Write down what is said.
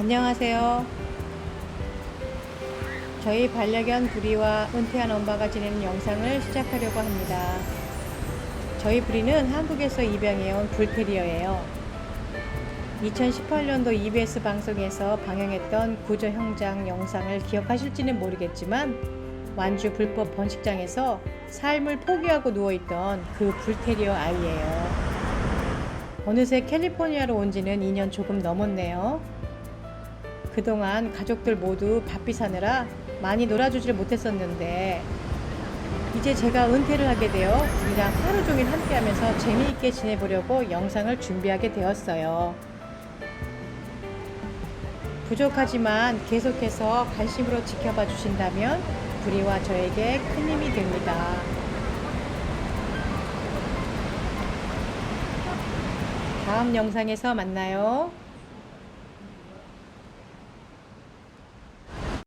안녕하세요. 저희 반려견 부리와 은퇴한 엄마가 지내는 영상을 시작하려고 합니다. 저희 부리는 한국에서 입양해온 불테리어예요. 2018년도 EBS 방송에서 방영했던 구조 현장 영상을 기억하실지는 모르겠지만 완주 불법 번식장에서 삶을 포기하고 누워있던 그 불테리어 아이예요. 어느새 캘리포니아로 온 지는 2년 조금 넘었네요. 그동안 가족들 모두 바삐 사느라 많이 놀아주질 못했었는데 이제 제가 은퇴를 하게 되어 우리랑 하루 종일 함께 하면서 재미있게 지내보려고 영상을 준비하게 되었어요. 부족하지만 계속해서 관심으로 지켜봐 주신다면 부리와 저에게 큰 힘이 됩니다. 다음 영상에서 만나요.